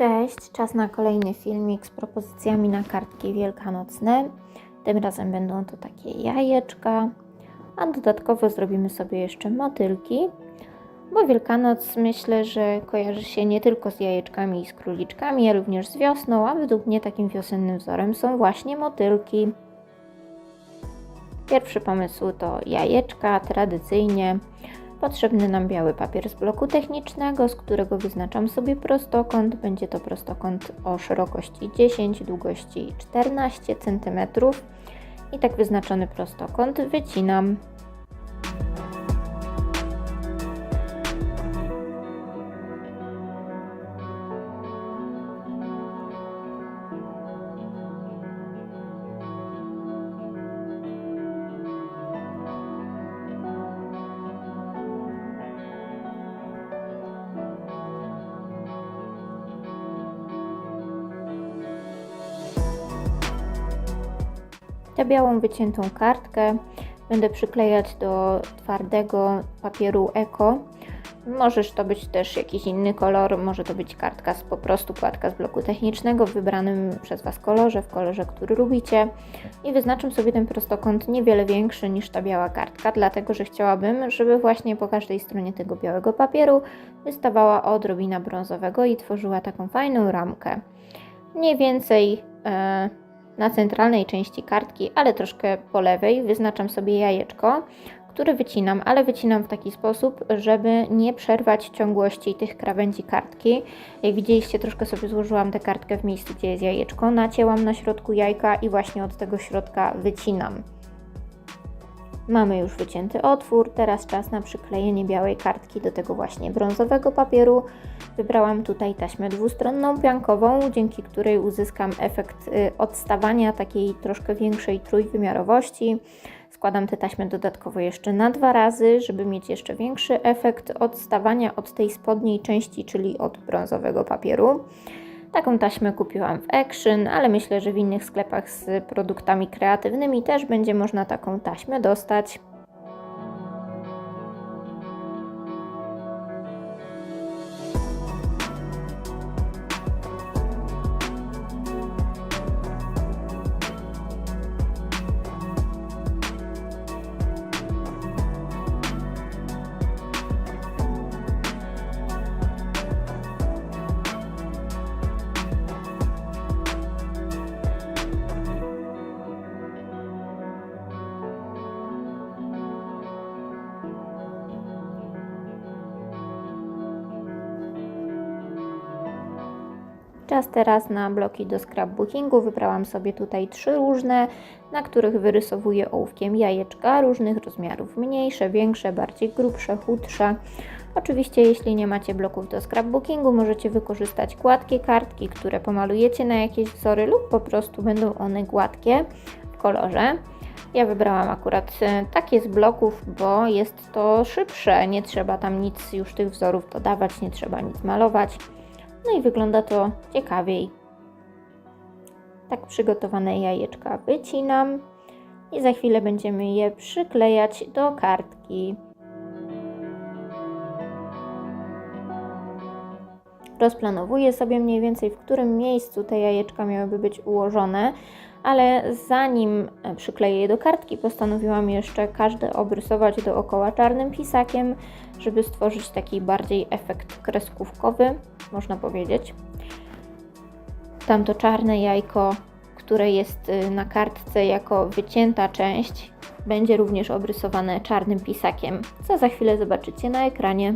Cześć, czas na kolejny filmik z propozycjami na kartki wielkanocne. Tym razem będą to takie jajeczka, a dodatkowo zrobimy sobie jeszcze motylki, bo Wielkanoc myślę, że kojarzy się nie tylko z jajeczkami i z króliczkami, ale również z wiosną, a według mnie takim wiosennym wzorem są właśnie motylki. Pierwszy pomysł to jajeczka, tradycyjnie Potrzebny nam biały papier z bloku technicznego, z którego wyznaczam sobie prostokąt. Będzie to prostokąt o szerokości 10, długości 14 cm. I tak wyznaczony prostokąt wycinam. Tę białą wyciętą kartkę będę przyklejać do twardego papieru Eko. Możesz to być też jakiś inny kolor, może to być kartka z po prostu kładka z bloku technicznego w wybranym przez Was kolorze, w kolorze, który lubicie. I wyznaczam sobie ten prostokąt niewiele większy niż ta biała kartka, dlatego że chciałabym, żeby właśnie po każdej stronie tego białego papieru wystawała odrobina brązowego i tworzyła taką fajną ramkę. Mniej więcej e, na centralnej części kartki, ale troszkę po lewej, wyznaczam sobie jajeczko, które wycinam, ale wycinam w taki sposób, żeby nie przerwać ciągłości tych krawędzi kartki. Jak widzieliście, troszkę sobie złożyłam tę kartkę w miejscu, gdzie jest jajeczko, nacięłam na środku jajka i właśnie od tego środka wycinam. Mamy już wycięty otwór, teraz czas na przyklejenie białej kartki do tego właśnie brązowego papieru. Wybrałam tutaj taśmę dwustronną piankową, dzięki której uzyskam efekt y, odstawania takiej troszkę większej trójwymiarowości. Składam tę taśmę dodatkowo jeszcze na dwa razy, żeby mieć jeszcze większy efekt odstawania od tej spodniej części, czyli od brązowego papieru. Taką taśmę kupiłam w Action, ale myślę, że w innych sklepach z produktami kreatywnymi też będzie można taką taśmę dostać. Teraz na bloki do scrapbookingu. Wybrałam sobie tutaj trzy różne, na których wyrysowuję ołówkiem jajeczka różnych rozmiarów. Mniejsze, większe, bardziej grubsze, chudsze. Oczywiście jeśli nie macie bloków do scrapbookingu, możecie wykorzystać gładkie kartki, które pomalujecie na jakieś wzory lub po prostu będą one gładkie w kolorze. Ja wybrałam akurat e, takie z bloków, bo jest to szybsze, nie trzeba tam nic już tych wzorów dodawać, nie trzeba nic malować. No i wygląda to ciekawiej. Tak przygotowane jajeczka wycinam i za chwilę będziemy je przyklejać do kartki. Rozplanowuję sobie mniej więcej, w którym miejscu te jajeczka miałyby być ułożone, ale zanim przykleję je do kartki, postanowiłam jeszcze każde obrysować dookoła czarnym pisakiem, żeby stworzyć taki bardziej efekt kreskówkowy, można powiedzieć. Tamto czarne jajko, które jest y, na kartce jako wycięta część, będzie również obrysowane czarnym pisakiem, co za chwilę zobaczycie na ekranie.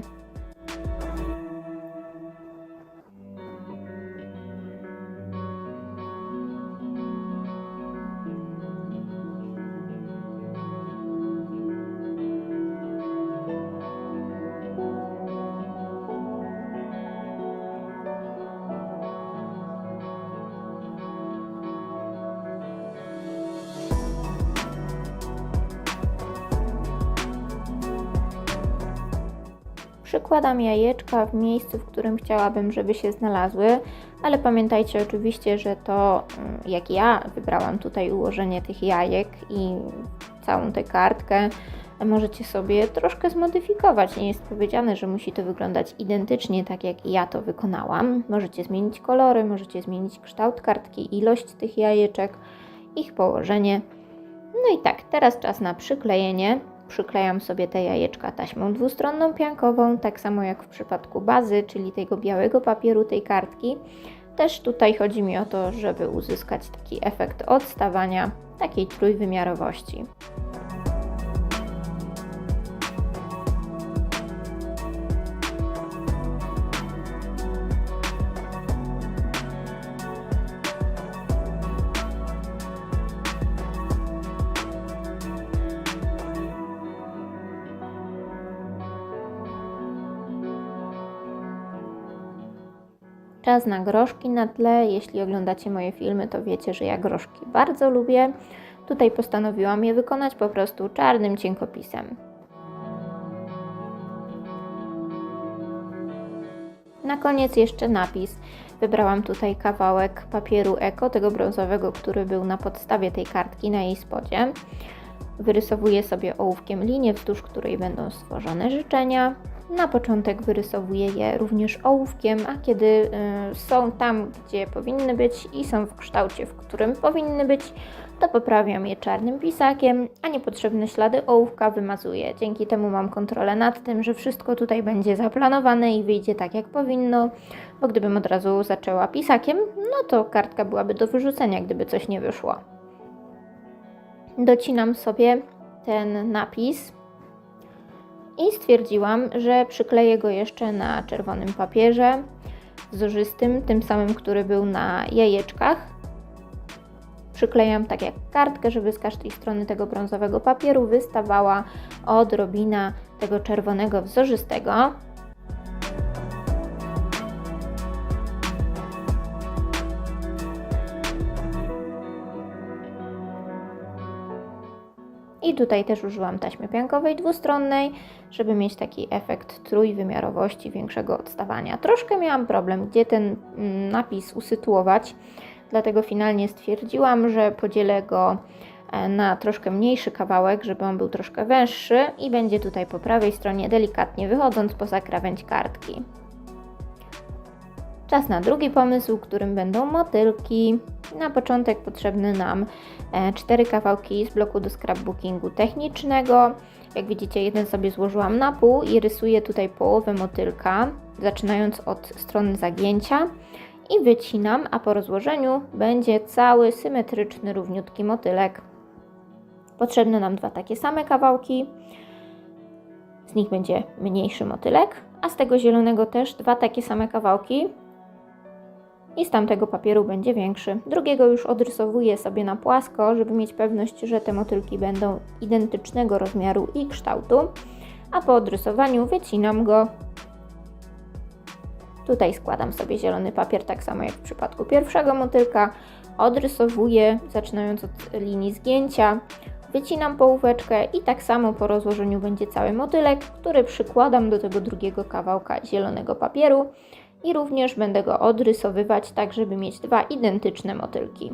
Przykładam jajeczka w miejscu, w którym chciałabym, żeby się znalazły, ale pamiętajcie oczywiście, że to mm, jak ja wybrałam tutaj ułożenie tych jajek i całą tę kartkę, możecie sobie troszkę zmodyfikować. Nie jest powiedziane, że musi to wyglądać identycznie tak, jak ja to wykonałam. Możecie zmienić kolory, możecie zmienić kształt kartki, ilość tych jajeczek, ich położenie. No i tak, teraz czas na przyklejenie. Przyklejam sobie te jajeczka taśmą dwustronną piankową, tak samo jak w przypadku bazy, czyli tego białego papieru tej kartki. Też tutaj chodzi mi o to, żeby uzyskać taki efekt odstawania, takiej trójwymiarowości. Czas na groszki na tle. Jeśli oglądacie moje filmy, to wiecie, że ja groszki bardzo lubię. Tutaj postanowiłam je wykonać po prostu czarnym cienkopisem. Na koniec jeszcze napis. Wybrałam tutaj kawałek papieru eko, tego brązowego, który był na podstawie tej kartki na jej spodzie. Wyrysowuję sobie ołówkiem linię, wzdłuż której będą stworzone życzenia. Na początek wyrysowuję je również ołówkiem, a kiedy y, są tam, gdzie powinny być i są w kształcie, w którym powinny być, to poprawiam je czarnym pisakiem, a niepotrzebne ślady ołówka wymazuję. Dzięki temu mam kontrolę nad tym, że wszystko tutaj będzie zaplanowane i wyjdzie tak, jak powinno, bo gdybym od razu zaczęła pisakiem, no to kartka byłaby do wyrzucenia, gdyby coś nie wyszło. Docinam sobie ten napis i stwierdziłam, że przykleję go jeszcze na czerwonym papierze wzorzystym, tym samym, który był na jajeczkach. Przyklejam tak jak kartkę, żeby z każdej strony tego brązowego papieru wystawała odrobina tego czerwonego wzorzystego. I tutaj też użyłam taśmy piankowej dwustronnej, żeby mieć taki efekt trójwymiarowości, większego odstawania. Troszkę miałam problem, gdzie ten mm, napis usytuować, dlatego finalnie stwierdziłam, że podzielę go e, na troszkę mniejszy kawałek, żeby on był troszkę węższy i będzie tutaj po prawej stronie delikatnie wychodząc poza krawędź kartki. Czas na drugi pomysł, którym będą motylki. Na początek potrzebny nam e, cztery kawałki z bloku do scrapbookingu technicznego. Jak widzicie, jeden sobie złożyłam na pół i rysuję tutaj połowę motylka, zaczynając od strony zagięcia i wycinam, a po rozłożeniu będzie cały symetryczny, równiutki motylek. Potrzebne nam dwa takie same kawałki. Z nich będzie mniejszy motylek, a z tego zielonego też dwa takie same kawałki, i z tamtego papieru będzie większy. Drugiego już odrysowuję sobie na płasko, żeby mieć pewność, że te motylki będą identycznego rozmiaru i kształtu, a po odrysowaniu wycinam go. Tutaj składam sobie zielony papier, tak samo jak w przypadku pierwszego motylka. Odrysowuję, zaczynając od linii zgięcia, wycinam połóweczkę i tak samo po rozłożeniu będzie cały motylek, który przykładam do tego drugiego kawałka zielonego papieru i również będę go odrysowywać tak, żeby mieć dwa identyczne motylki.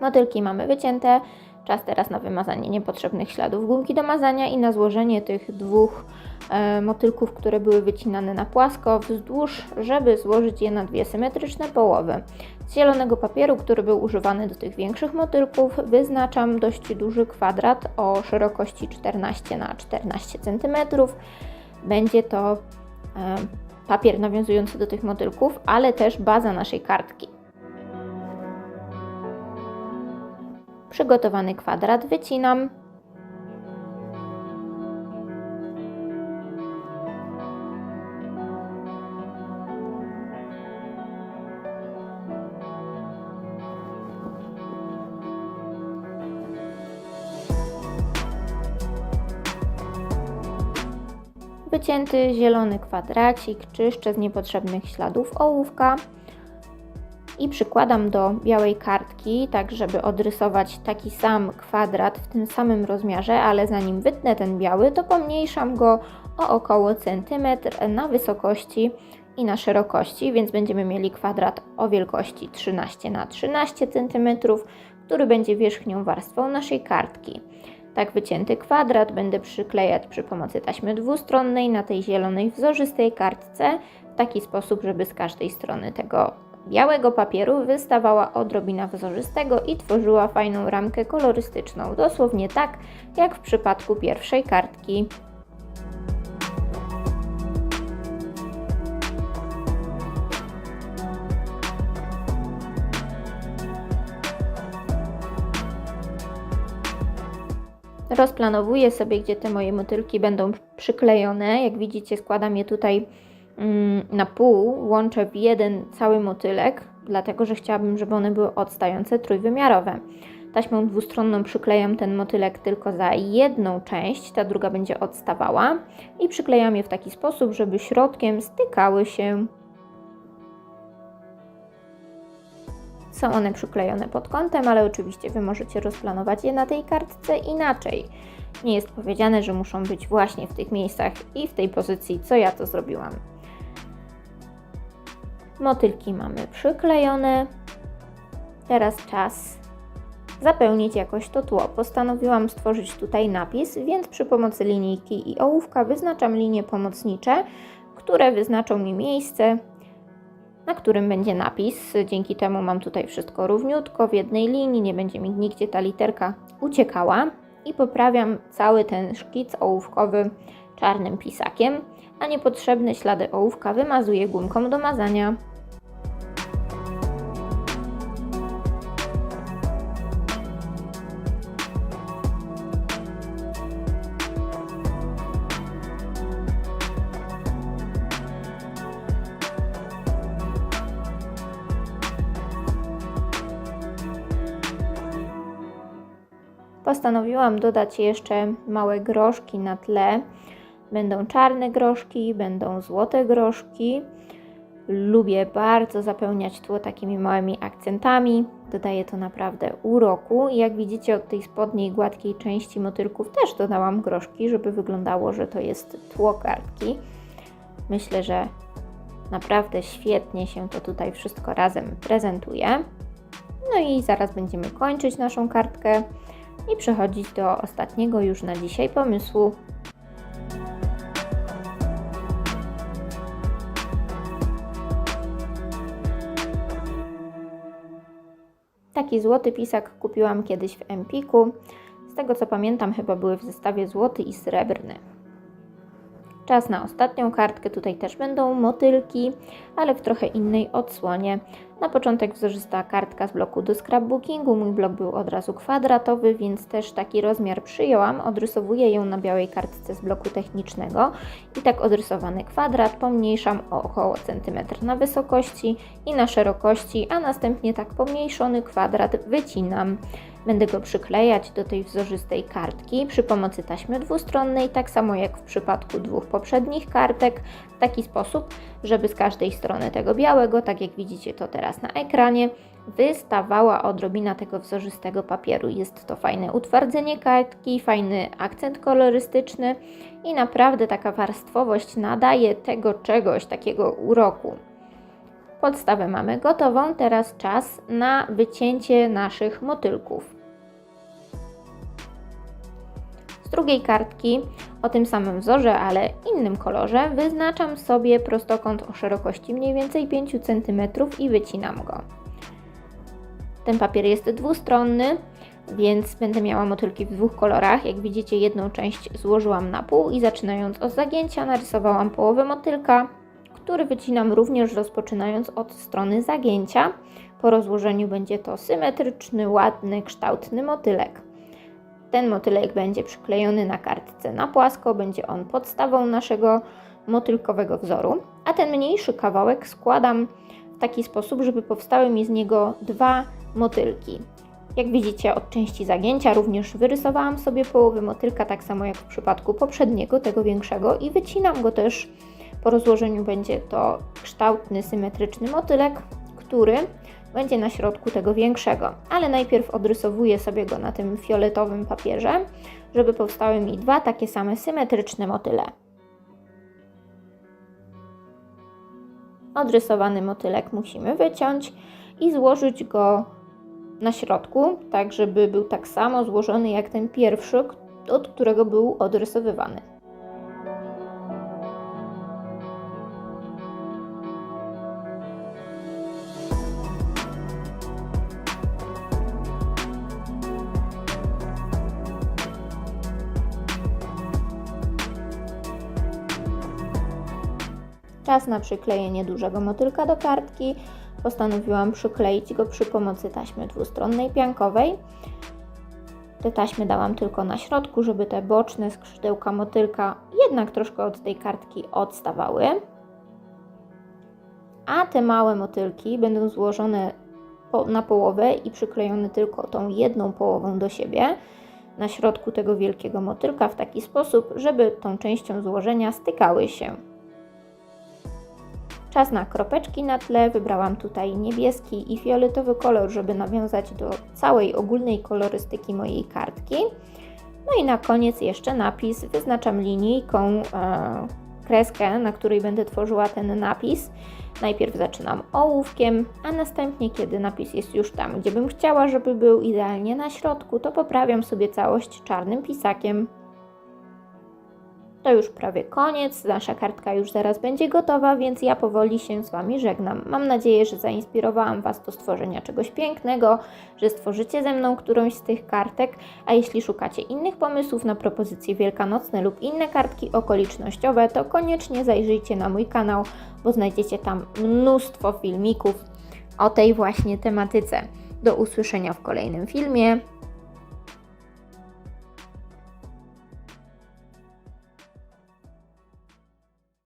Motylki mamy wycięte. Czas teraz na wymazanie niepotrzebnych śladów gumki do mazania i na złożenie tych dwóch e, motylków, które były wycinane na płasko wzdłuż, żeby złożyć je na dwie symetryczne połowy. Z zielonego papieru, który był używany do tych większych motylków, wyznaczam dość duży kwadrat o szerokości 14 na 14 cm. Będzie to e, papier nawiązujący do tych motylków, ale też baza naszej kartki. Przygotowany kwadrat wycinam. Wycięty zielony kwadracik czyszczę z niepotrzebnych śladów ołówka i przykładam do białej kartki, tak żeby odrysować taki sam kwadrat w tym samym rozmiarze, ale zanim wytnę ten biały, to pomniejszam go o około centymetr na wysokości i na szerokości, więc będziemy mieli kwadrat o wielkości 13 na 13 cm, który będzie wierzchnią warstwą naszej kartki. Tak wycięty kwadrat będę przyklejać przy pomocy taśmy dwustronnej na tej zielonej wzorzystej kartce w taki sposób, żeby z każdej strony tego białego papieru wystawała odrobina wzorzystego i tworzyła fajną ramkę kolorystyczną, dosłownie tak jak w przypadku pierwszej kartki. Rozplanowuję sobie, gdzie te moje motylki będą przyklejone. Jak widzicie, składam je tutaj na pół, łączę w jeden cały motylek, dlatego że chciałabym, żeby one były odstające, trójwymiarowe. Taśmą dwustronną przyklejam ten motylek tylko za jedną część, ta druga będzie odstawała i przyklejam je w taki sposób, żeby środkiem stykały się Są one przyklejone pod kątem, ale oczywiście Wy możecie rozplanować je na tej kartce inaczej. Nie jest powiedziane, że muszą być właśnie w tych miejscach i w tej pozycji, co ja to zrobiłam. Motylki mamy przyklejone. Teraz czas zapełnić jakoś to tło. Postanowiłam stworzyć tutaj napis, więc przy pomocy linijki i ołówka wyznaczam linie pomocnicze, które wyznaczą mi miejsce, na którym będzie napis. Dzięki temu mam tutaj wszystko równiutko w jednej linii, nie będzie mi nigdzie ta literka uciekała. I poprawiam cały ten szkic ołówkowy czarnym pisakiem, a niepotrzebne ślady ołówka wymazuję gumką do mazania. Postanowiłam dodać jeszcze małe groszki na tle. Będą czarne groszki, będą złote groszki. Lubię bardzo zapełniać tło takimi małymi akcentami. Dodaje to naprawdę uroku. I jak widzicie od tej spodniej gładkiej części motylków też dodałam groszki, żeby wyglądało, że to jest tło kartki. Myślę, że naprawdę świetnie się to tutaj wszystko razem prezentuje. No i zaraz będziemy kończyć naszą kartkę i przechodzić do ostatniego już na dzisiaj pomysłu. Taki złoty pisak kupiłam kiedyś w Empiku. Z tego co pamiętam, chyba były w zestawie złoty i srebrny. Czas na ostatnią kartkę. Tutaj też będą motylki, ale w trochę innej odsłonie. Na początek wzorzysta kartka z bloku do scrapbookingu. Mój blok był od razu kwadratowy, więc też taki rozmiar przyjęłam. Odrysowuję ją na białej kartce z bloku technicznego i tak odrysowany kwadrat pomniejszam o około centymetr na wysokości i na szerokości, a następnie tak pomniejszony kwadrat wycinam. Będę go przyklejać do tej wzorzystej kartki przy pomocy taśmy dwustronnej, tak samo jak w przypadku dwóch poprzednich kartek, w taki sposób, żeby z każdej strony tego białego, tak jak widzicie to teraz na ekranie, wystawała odrobina tego wzorzystego papieru. Jest to fajne utwardzenie kartki, fajny akcent kolorystyczny i naprawdę taka warstwowość nadaje tego czegoś, takiego uroku. Podstawę mamy gotową, teraz czas na wycięcie naszych motylków. Z drugiej kartki o tym samym wzorze, ale innym kolorze wyznaczam sobie prostokąt o szerokości mniej więcej 5 cm i wycinam go. Ten papier jest dwustronny, więc będę miała motylki w dwóch kolorach. Jak widzicie, jedną część złożyłam na pół i zaczynając od zagięcia narysowałam połowę motylka, który wycinam również rozpoczynając od strony zagięcia. Po rozłożeniu będzie to symetryczny, ładny, kształtny motylek. Ten motylek będzie przyklejony na kartce na płasko, będzie on podstawą naszego motylkowego wzoru, a ten mniejszy kawałek składam w taki sposób, żeby powstały mi z niego dwa motylki. Jak widzicie od części zagięcia również wyrysowałam sobie połowy motylka, tak samo jak w przypadku poprzedniego, tego większego i wycinam go też. Po rozłożeniu będzie to kształtny, symetryczny motylek, który będzie na środku tego większego. Ale najpierw odrysowuję sobie go na tym fioletowym papierze, żeby powstały mi dwa takie same symetryczne motyle. Odrysowany motylek musimy wyciąć i złożyć go na środku, tak żeby był tak samo złożony jak ten pierwszy, od którego był odrysowywany. Czas na przyklejenie dużego motylka do kartki. Postanowiłam przykleić go przy pomocy taśmy dwustronnej piankowej. Te taśmy dałam tylko na środku, żeby te boczne skrzydełka motylka jednak troszkę od tej kartki odstawały. A te małe motylki będą złożone na połowę i przyklejone tylko tą jedną połową do siebie na środku tego wielkiego motylka w taki sposób, żeby tą częścią złożenia stykały się. Czas na kropeczki na tle. Wybrałam tutaj niebieski i fioletowy kolor, żeby nawiązać do całej ogólnej kolorystyki mojej kartki. No i na koniec jeszcze napis. Wyznaczam linijką e, kreskę, na której będę tworzyła ten napis. Najpierw zaczynam ołówkiem, a następnie, kiedy napis jest już tam, gdzie bym chciała, żeby był idealnie na środku, to poprawiam sobie całość czarnym pisakiem. To już prawie koniec, nasza kartka już zaraz będzie gotowa, więc ja powoli się z Wami żegnam. Mam nadzieję, że zainspirowałam Was do stworzenia czegoś pięknego, że stworzycie ze mną którąś z tych kartek, a jeśli szukacie innych pomysłów na propozycje wielkanocne lub inne kartki okolicznościowe, to koniecznie zajrzyjcie na mój kanał, bo znajdziecie tam mnóstwo filmików o tej właśnie tematyce. Do usłyszenia w kolejnym filmie.